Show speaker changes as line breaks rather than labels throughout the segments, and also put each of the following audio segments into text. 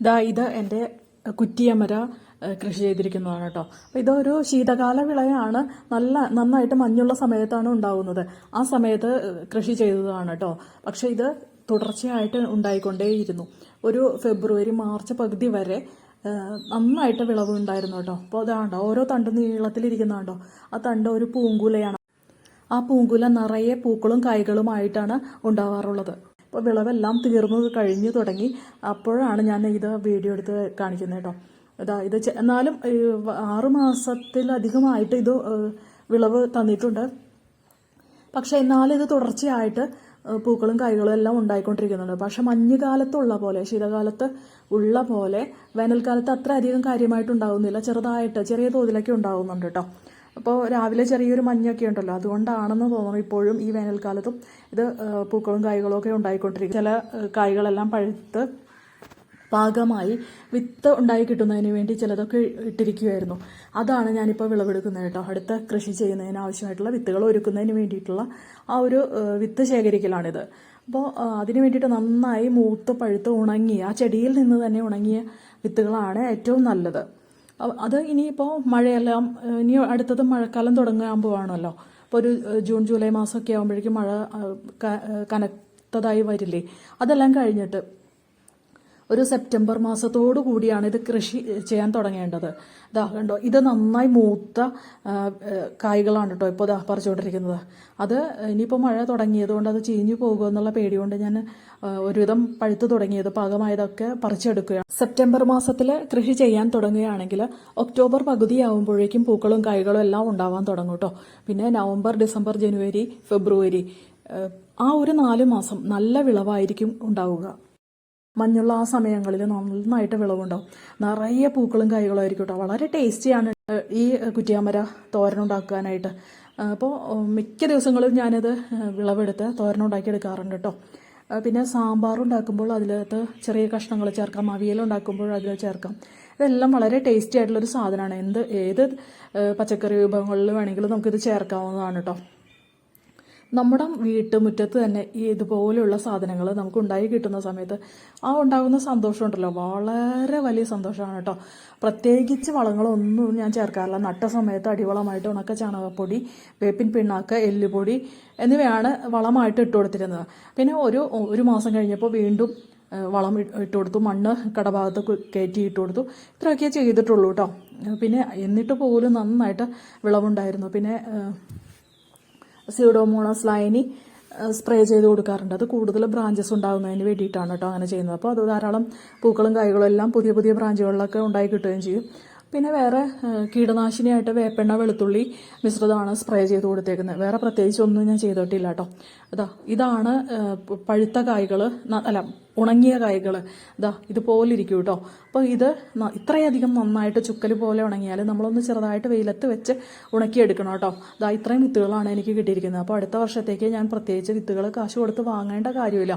ഇതാ ഇത് എന്റെ കുറ്റിയമര കൃഷി ചെയ്തിരിക്കുന്നതാണ് കേട്ടോ അപ്പോൾ ഇതൊരു ശീതകാല വിളയാണ്. നല്ല നന്നായിട്ട് മഞ്ഞുള്ള സമയത്താണ് ഉണ്ടാകുന്നത് ആ സമയത്ത് കൃഷി ചെയ്തതാണ് കേട്ടോ പക്ഷേ ഇത് തുടർച്ചയായിട്ട് ഉണ്ടായിക്കൊണ്ടേയിരുന്നു. ഒരു ഫെബ്രുവരി മാർച്ച് പകുതി വരെ നന്നായിട്ട് വിളവ് ഉണ്ടായിരുന്നു കേട്ടോ അപ്പോൾ അതാണ്ടോ ഓരോ തണ്ട് നീളത്തിലിരിക്കുന്നതാണ്ടോ ആ തണ്ട് ഒരു പൂങ്കുലയാണ്. ആ പൂങ്കുല നിറയെ പൂക്കളും കായ്കളുമായിട്ടാണ് ഉണ്ടാവാറുള്ളത്. അപ്പോൾ വിളവെല്ലാം തീർന്നു കഴിഞ്ഞു തുടങ്ങി. അപ്പോഴാണ് ഞാൻ ഇത് വീഡിയോ എടുത്ത് കാണിക്കുന്നത് കേട്ടോ. ഇതാ ഇത് എന്നാലും ആറുമാസത്തിലധികമായിട്ട് ഇത് വിളവ് തന്നിട്ടുണ്ട്. പക്ഷേ എന്നാലും ഇത് തുടർച്ചയായിട്ട് പൂക്കളും കായ്കളും എല്ലാം ഉണ്ടായിക്കൊണ്ടിരിക്കുന്നുണ്ട്. പക്ഷെ മഞ്ഞുകാലത്തുള്ള പോലെ ശീതകാലത്ത് ഉള്ള പോലെ വേനൽക്കാലത്ത് അത്ര അധികം കാര്യമായിട്ട് ഉണ്ടാകുന്നില്ല ചെറുതായിട്ട് ചെറിയ തോതിലൊക്കെ ഉണ്ടാകുന്നുണ്ട് കേട്ടോ. അപ്പോൾ രാവിലെ ചെറിയൊരു മഞ്ഞൊക്കെ ഉണ്ടല്ലോ അതുകൊണ്ടാണെന്ന് തോന്നുന്നു ഇപ്പോഴും ഈ വേനൽക്കാലത്തും ഇത് പൂക്കളും കായ്കളും ഒക്കെ ഉണ്ടായിക്കൊണ്ടിരിക്കും ചില കായ്കളെല്ലാം പഴുത്ത് പാകമായി വിത്ത് ഉണ്ടായി കിട്ടുന്നതിന് വേണ്ടി ചിലതൊക്കെ ഇട്ടിരിക്കുമായിരുന്നു അതാണ് ഞാനിപ്പോൾ വിളവെടുക്കുന്നത് കേട്ടോ. അടുത്ത കൃഷി ചെയ്യുന്നതിന് ആവശ്യമായിട്ടുള്ള വിത്തുകൾ ഒരുക്കുന്നതിന് വേണ്ടിയിട്ടുള്ള ആ ഒരു വിത്ത് ശേഖരിക്കലാണിത്. അപ്പോൾ അതിന് വേണ്ടിയിട്ട് നന്നായി മൂത്ത് പഴുത്ത് ഉണങ്ങി ആ ചെടിയിൽ നിന്ന് തന്നെ ഉണങ്ങിയ വിത്തുകളാണ് ഏറ്റവും നല്ലത്. അത് ഇനിയിപ്പോൾ മഴയെല്ലാം ഇനി അടുത്തത് മഴക്കാലം തുടങ്ങാൻ പോവാണല്ലോ അപ്പോൾ ഒരു ജൂൺ ജൂലൈ മാസമൊക്കെ ആകുമ്പോഴേക്കും മഴ കനത്തതായി വരില്ലേ? അതെല്ലാം കഴിഞ്ഞിട്ട് ഒരു സെപ്റ്റംബർ മാസത്തോടു കൂടിയാണ് ഇത് കൃഷി ചെയ്യാൻ തുടങ്ങേണ്ടത്. ഇതാ കണ്ടോ ഇത് നന്നായി മൂത്ത കായ്കളാണ് കേട്ടോ ഇപ്പോൾ ഇതാ പറിച്ചുകൊണ്ടിരിക്കുന്നത്. അത് ഇനിയിപ്പോൾ മഴ തുടങ്ങിയതുകൊണ്ട് അത് ചീഞ്ഞു പോകുക എന്നുള്ള പേടി കൊണ്ട് ഞാൻ ഒരുവിധം പഴുത്ത് തുടങ്ങിയത് പാകമായതൊക്കെ പറിച്ചെടുക്കുകയാണ്. സെപ്റ്റംബർ മാസത്തിൽ കൃഷി ചെയ്യാൻ തുടങ്ങുകയാണെങ്കിൽ ഒക്ടോബർ പകുതിയാവുമ്പോഴേക്കും പൂക്കളും കായ്കളും എല്ലാം ഉണ്ടാവാൻ തുടങ്ങും കേട്ടോ. പിന്നെ നവംബർ ഡിസംബർ ജനുവരി ഫെബ്രുവരി ആ ഒരു നാല് മാസം നല്ല വിളവായിരിക്കും ഉണ്ടാവുക. മഞ്ഞുള്ള ആ സമയങ്ങളിൽ നന്നായിട്ട് വിളവുണ്ടാവും. നിറയെ പൂക്കളും കായ്കളും ആയിരിക്കും കേട്ടോ. വളരെ ടേസ്റ്റിയാണ് ഈ കുറ്റിയാമര തോരനുണ്ടാക്കാനായിട്ട് അപ്പോൾ മിക്ക ദിവസങ്ങളും ഞാനത് വിളവെടുത്ത് തോരനുണ്ടാക്കി എടുക്കാറുണ്ട് കേട്ടോ. പിന്നെ സാമ്പാർ ഉണ്ടാക്കുമ്പോൾ അതിലകത്ത് ചെറിയ കഷ്ണങ്ങൾ ചേർക്കാം. അവിയൽ ഉണ്ടാക്കുമ്പോൾ അതിൽ ചേർക്കാം. ഇതെല്ലാം വളരെ ടേസ്റ്റി ആയിട്ടുള്ളൊരു സാധനമാണ്. എന്ത് ഏത് പച്ചക്കറി വിഭവങ്ങളിൽ വേണമെങ്കിലും നമുക്കിത് ചേർക്കാവുന്നതാണ് കേട്ടോ. നമ്മുടെ വീട്ടുമുറ്റത്ത് തന്നെ ഇതുപോലെയുള്ള സാധനങ്ങൾ നമുക്ക് ഉണ്ടായി കിട്ടുന്ന സമയത്ത് ആ ഉണ്ടാകുന്ന സന്തോഷം ഉണ്ടല്ലോ വളരെ വലിയ സന്തോഷമാണ് കേട്ടോ. പ്രത്യേകിച്ച് വളങ്ങളൊന്നും ഞാൻ ചേർക്കാറില്ല. നട്ട സമയത്ത് അടിവളമായിട്ട് ഉണക്ക ചാണകപ്പൊടി വേപ്പിൻ പിണ്ണാക്ക് എല്ലുപൊടി എന്നിവയാണ് വളമായിട്ട് ഇട്ട് കൊടുത്തിരുന്നത്. പിന്നെ ഒരു ഒരു മാസം കഴിഞ്ഞപ്പോൾ വീണ്ടും വളം ഇട്ട് കൊടുത്തു. മണ്ണ് കടഭാഗത്ത് കയറ്റി ഇട്ട് കൊടുത്തു. ഇത്രയൊക്കെ ചെയ്തിട്ടുള്ളൂ കേട്ടോ. പിന്നെ എന്നിട്ട് പോലും നന്നായിട്ട് വിളവുണ്ടായിരുന്നു. പിന്നെ സ്യൂഡോമോണസ് ലൈനി സ്പ്രേ ചെയ്ത് കൊടുക്കാറുണ്ട്. അത് കൂടുതൽ ബ്രാഞ്ചസ് ഉണ്ടാകുന്നതിന് വേണ്ടിയിട്ടാണ് കേട്ടോ അങ്ങനെ ചെയ്യുന്നത്. അപ്പോൾ അത് ധാരാളം പൂക്കളും കായ്കളും എല്ലാം പുതിയ പുതിയ ബ്രാഞ്ചുകളിലൊക്കെ ഉണ്ടായി കിട്ടുകയും ചെയ്യും. പിന്നെ വേറെ കീടനാശിനിയായിട്ട് വേപ്പെണ്ണ വെളുത്തുള്ളി മിശ്രിതമാണ് സ്പ്രേ ചെയ്ത് കൊടുത്തേക്കുന്നത്. വേറെ പ്രത്യേകിച്ച് ഒന്നും ഞാൻ ചെയ്തിട്ടില്ല കേട്ടോ അതാ ഇതാണ് പഴുത്ത കായ്കൾ അല്ല ഉണങ്ങിയ കായ്കൾ ഇതാ ഇതുപോലെ ഇരിക്കും കേട്ടോ അപ്പോൾ ഇത് ഇത്രയധികം നന്നായിട്ട് ചുക്കൽ പോലെ ഉണങ്ങിയാൽ നമ്മളൊന്ന് ചെറുതായിട്ട് വെയിലത്ത് വെച്ച് ഉണക്കിയെടുക്കണം കേട്ടോ ഇതാ ഇത്രയും വിത്തുകളാണ് എനിക്ക് കിട്ടിയിരിക്കുന്നത്. അപ്പോൾ അടുത്ത വർഷത്തേക്ക് ഞാൻ പ്രത്യേകിച്ച് വിത്തുകൾ കാശ് കൊടുത്ത് വാങ്ങേണ്ട കാര്യമില്ല.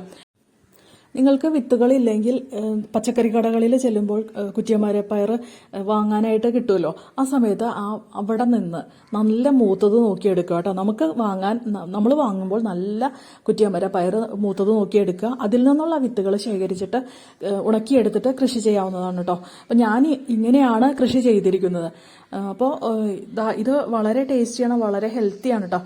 നിങ്ങൾക്ക് വിത്തുകളില്ലെങ്കിൽ പച്ചക്കറി കടകളിൽ ചെല്ലുമ്പോൾ കുറ്റിയമാരെ പയർ വാങ്ങാനായിട്ട് കിട്ടുമല്ലോ. ആ സമയത്ത് ആ അവിടെ നിന്ന് നല്ല മൂത്തത് നോക്കിയെടുക്കുക കേട്ടോ. നമുക്ക് വാങ്ങാൻ നമ്മൾ വാങ്ങുമ്പോൾ നല്ല കുറ്റിയമര പയർ മൂത്തത് നോക്കിയെടുക്കുക. അതിൽ നിന്നുള്ള വിത്തുകൾ ശേഖരിച്ചിട്ട് ഉണക്കിയെടുത്തിട്ട് കൃഷി ചെയ്യാവുന്നതാണ് കേട്ടോ. അപ്പം ഞാൻ ഇങ്ങനെയാണ് കൃഷി ചെയ്തിരിക്കുന്നത്. അപ്പോൾ ഇത് വളരെ ടേസ്റ്റിയാണ് വളരെ ഹെൽത്തിയാണ് കേട്ടോ.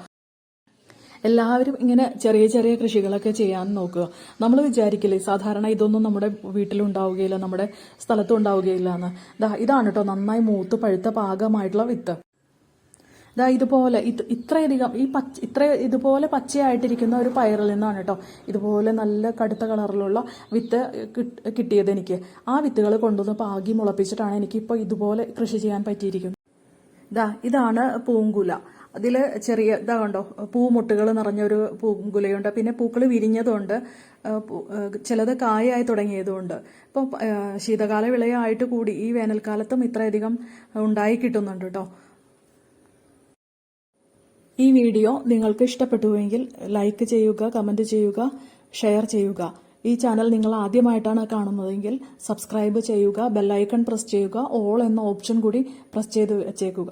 എല്ലാവരും ഇങ്ങനെ ചെറിയ ചെറിയ കൃഷികളൊക്കെ ചെയ്യാൻ നോക്കുക. നമ്മൾ വിചാരിക്കില്ലേ സാധാരണ ഇതൊന്നും നമ്മുടെ വീട്ടിലുണ്ടാവുകയില്ല നമ്മുടെ സ്ഥലത്തും ഉണ്ടാവുകയില്ല എന്ന്. ഇതാണ് കേട്ടോ നന്നായി മൂത്ത് പഴുത്ത പാകമായിട്ടുള്ള വിത്ത്. ദാ ഇതുപോലെ ഇത് ഇത്രയധികം ഈ പച്ച ഇത്ര ഇതുപോലെ പച്ചയായിട്ടിരിക്കുന്ന ഒരു പയറിൽ നിന്നാണ് കേട്ടോ ഇതുപോലെ നല്ല കടുത്ത കളറിലുള്ള വിത്ത് കിട്ട്- കിട്ടിയത് എനിക്ക്. ആ വിത്തുകൾ കൊണ്ടുവന്ന് പാകി മുളപ്പിച്ചിട്ടാണ് എനിക്കിപ്പോൾ ഇതുപോലെ കൃഷി ചെയ്യാൻ പറ്റിയിരിക്കുന്നത്. ഇതാ ഇതാണ് പൂങ്കുല. അതിൽ ചെറിയ ഇതാ കണ്ടോ പൂമുട്ടുകൾ നിറഞ്ഞൊരു പൂങ്കുലയുണ്ട് പിന്നെ പൂക്കൾ വിരിഞ്ഞതുണ്ട്. ചിലത് കായായി തുടങ്ങിയതുമുണ്ട് ഇപ്പോൾ ശീതകാല വിളയായിട്ട് കൂടി ഈ വേനൽക്കാലത്തും ഇത്രയധികം ഉണ്ടായി കിട്ടുന്നുണ്ട് കേട്ടോ ഈ വീഡിയോ നിങ്ങൾക്ക് ഇഷ്ടപ്പെട്ടുവെങ്കിൽ ലൈക്ക് ചെയ്യുക കമന്റ് ചെയ്യുക ഷെയർ ചെയ്യുക. ഈ ചാനൽ നിങ്ങൾ ആദ്യമായിട്ടാണ് കാണുന്നതെങ്കിൽ സബ്സ്ക്രൈബ് ചെയ്യുക ബെല്ലൈക്കൺ പ്രസ് ചെയ്യുക ഓൾ എന്ന ഓപ്ഷൻ കൂടി പ്രസ് ചെയ്ത് വെച്ചേക്കുക.